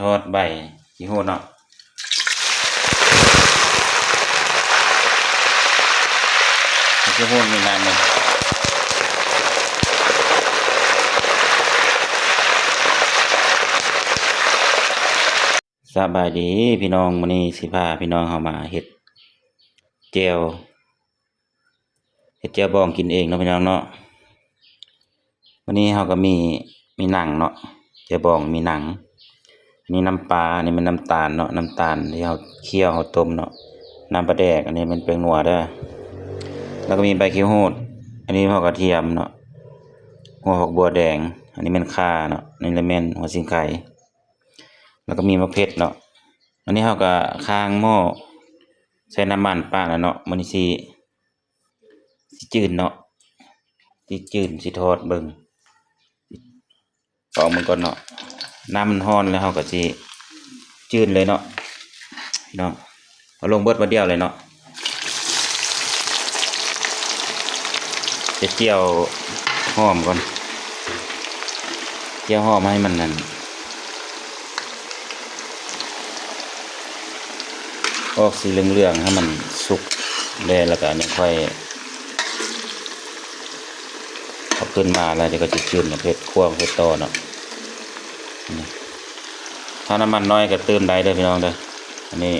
ทอดใบขี้โหดเนาะขี้โหดมีน้ำเลยสบายดีพี่น้องมื้อนี้สิพาพี่น้องเฮามาเฮ็ดแจ่วเฮ็ดแจ่วบองกินเองเนาะพี่น้องเนาะวันนี้เฮาก็มีมีหนังเนาะแจ่วบองมีหนัง นนี้น้ำปลาอันนี้มันน้ำตาลเนาะน้ำตาลที่เราเคี่ยวเราต้มเนาะน้ำปลาแดก อันนี้มันเป็นหนัวเด้อแล้วก็มีใบขี้หูดอันนี้หัวกระเทียมเนาะหัวหอกบัวแดง อันนี้เป็นข่าเนาะนนี้ละแม่นหัวสิงไข่แล้วก็มีมะเผ็ดเนาะอันนี้เราก็ค้างหม้อใส่น้ำมันปาแล้วเนาะมันนี้สิสิจืดเนาะสิจืดสิทอดเบิ่งปอกมันก่อนเนาะ น้ำมันร้อนแล้วเราก็สิจืดเลยเนาะพี่น้องเอาลงเบิดมาเดียวเลยเนาะจะเจียวหอมก่อนเจียวหอมให้มันนั่นออกสีเหลืองๆให้มันสุกแล้วแล้วก็อันนี้ค่อยเอาขึ้นมาแล้วเดี๋ยวก็จะจืดเนาะเผ็ดคั่วเผ็ดต่อเนาะ ถ้าน้ำมันน้อยก็เติมได้เด้อพี่น้องเด้ออันนี้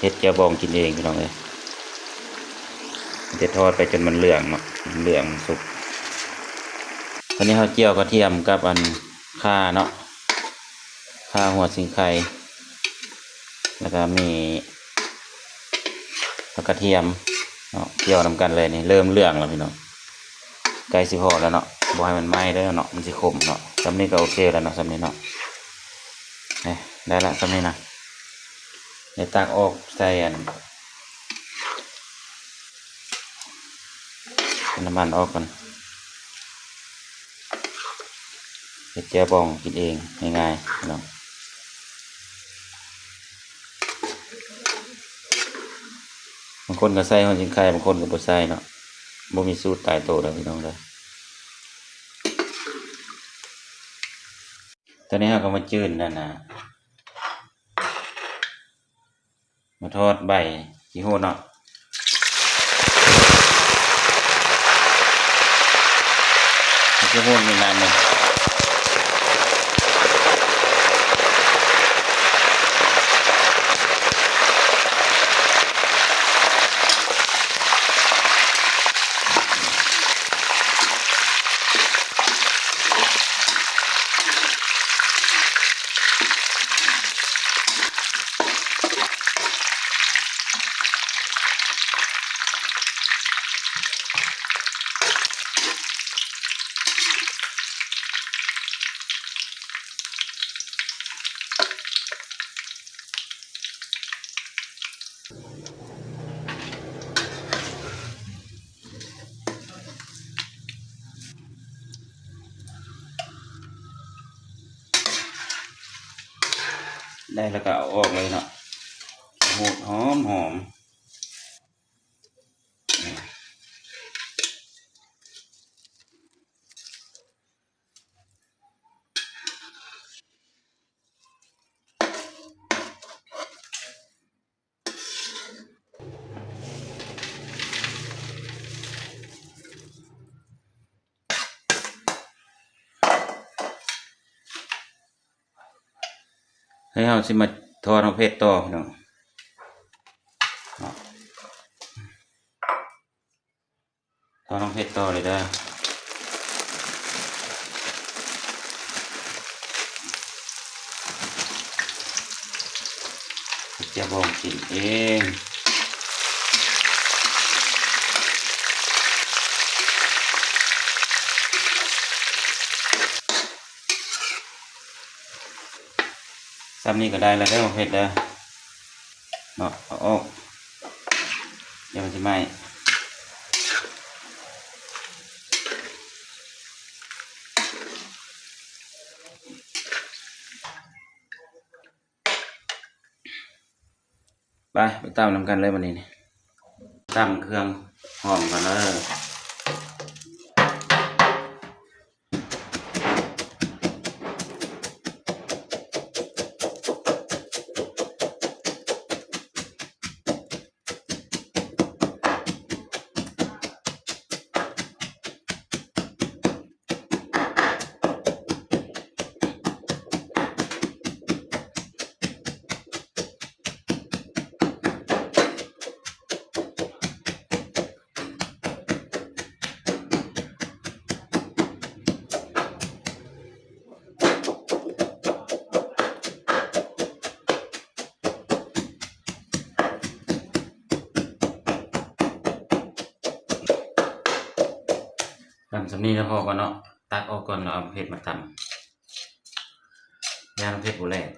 เฮ็ดแจ่วบองกินเองพี่น้องเอ้ยจะทอดไปจนมันเหลืองเนาะเหลืองสุกตอนนี้เขาเจียวกระเทียมกับอันข่าเนาะข่าหัวสิงไข่แล้วก็มีแล้วกระเทียมเนาะเจียวนำกันเลยนี่เริ่มเหลืองแล้วพี่น้องใกล้สิพอแล้วเนาะบ่ให้มันไหม้เด้เนาะมันสิขมเนาะ สำนี้ก็โอเคแล้วเนาะสำนี้เนาะนี่ได้ละสำนี้นะเดี๋ยวตักออกใส่อันน้ำมันออกก่อนเฮ็ดแจ่วบองกินเองง่ายๆพี่น้องบางคนก็ใส่หัวจิงไข่บางคนก็บ่ใส่เนาะบ่มีสูตรตายตัวเด้อพี่น้องเด้อ ตอนนี้เราก็มาจืดนั่นนะมาทอดใบขี้โหดเนาะขี้โหดมีน้ำเลย ได้แล้วก็เอาออกเลยเนาะโหดหอมหอม ให้เราสิมาทอดน้ำเพชรต่อพี่น้องเนาะทอดน้ำเพชรต่อเลยได้จะบองกินเอง ซ้ำนี้ก็ได้แล้วได้อเพชรเด้อเนาะเอาออกเดี๋ยวมันจะไหม้ไปไปตามน้ำกันเลยวันนี้นี่ตามเครื่องหอมกันเลยำนีแล้วพอก่อนเนาะ ตักออกก่อนเราเอาเผ็ดมาตำยางเผ็ดบุแรก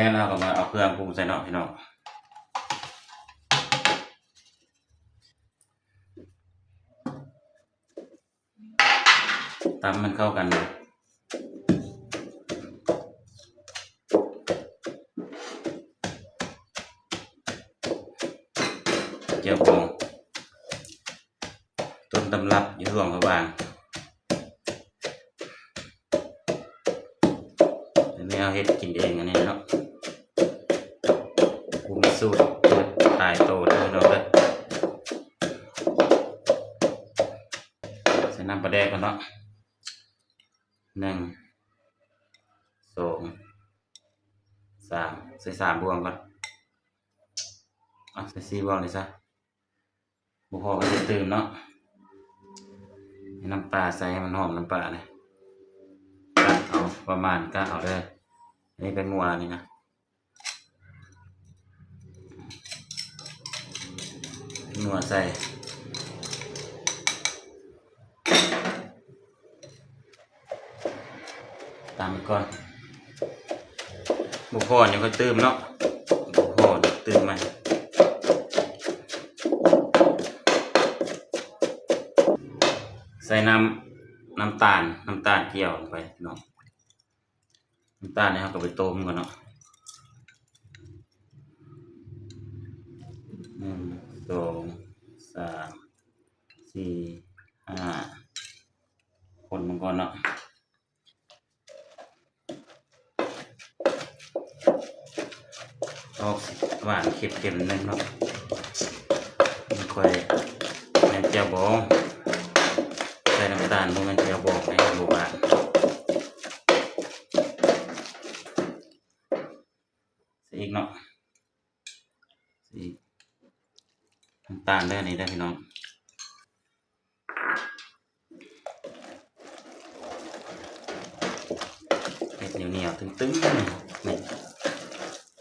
แล้วเราก็มาเอาเครื่องปรุงใส่เนาะพี่น้องตำมันเข้ากันเลยเจียวปงต้นตำรับอยู่ห่วงพระบางอันนี้เอาเฮ็ดกินเองอันนี้เนาะ สูตรตายโตด้วยเนาะเด้อใส่น้ำปลาแดกก่อนเนาะหนึ่งสองสามใส่สามบวงก่อนอะใส่สี่บวงเลยซะบุพอก็จะตื่มเนาะน้ำปลาใส่ให้มันหอมน้ำปลาเลยกะเอาประมาณกะเอาเลยนนี้เป็นงัวนี่นะ นวดใส่ตามไปก่อนบุพอเนี่ยก็ตื่มเนาะบุพอเตื่มไหมใส่น้ำน้ำตาลน้ำตาลเกี่ยวลงไปเนาะน้ำตาลเนี่ยเราก็ไปต้มก่อนเนาะหนึ่งสองสามสี่ห้าคนมันก่อนเนาะออกหวานเค็มๆนึงเนาะมันค่อยแม่นเจียวบองใส่น้ำตาลบ่แม่นเจียวบองในหมู่บ้านอีกเนาะใส่อีก น้ำ ตาลเด้อนี่ได้อพี่น้องเห็ดเหนียวเหนียวตึงๆนี่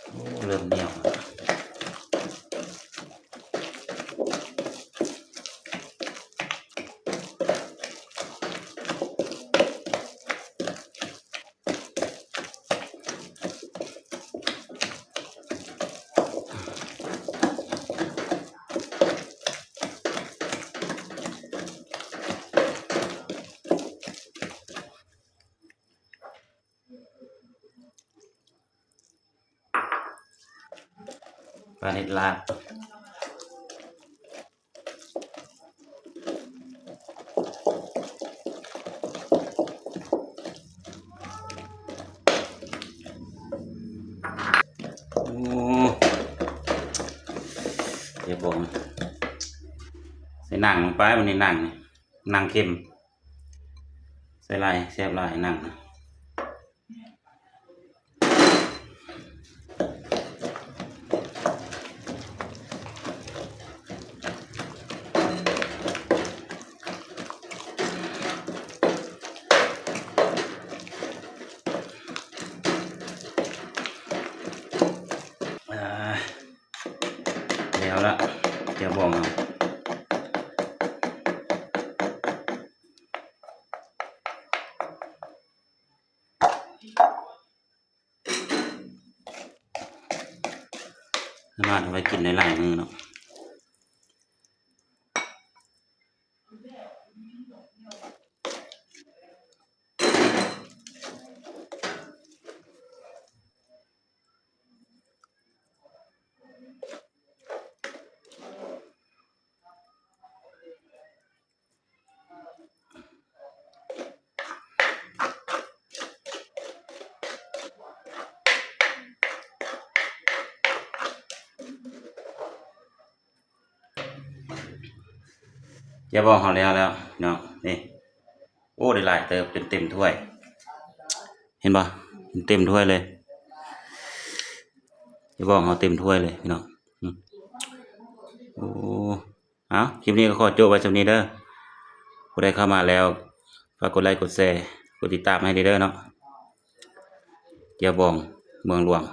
โอ้เริ่มเหนียวแล้ว ปลาเห็ดลาบเดี๋ยวผมใส่หนังลงไปวันนี้หนังนี่หนังเค็ม ใส่ลายแซ่บลายหนังนะ อ่าแล้วละเดี๋ยวบอกเอา สามารถเอาไว้กินได้หลายมือเนาะ อย่าบอกเขาแล้วแล้วเนาะนี่ โอ้ได้หลายเติบจนเต็มถ้วย เห็นปะเต็มถ้วยเลยอย่าบอกเขาเต็มถ้วยเลยพี่น้องโอ้เอาคลิปนี้ก็ขอจบไว้สำนี้เด้อผู้ใดเข้ามาแล้วฝากกดไลค์กดแชร์กดติดตามให้เด้อเนาะอย่าบองเมืองหลวง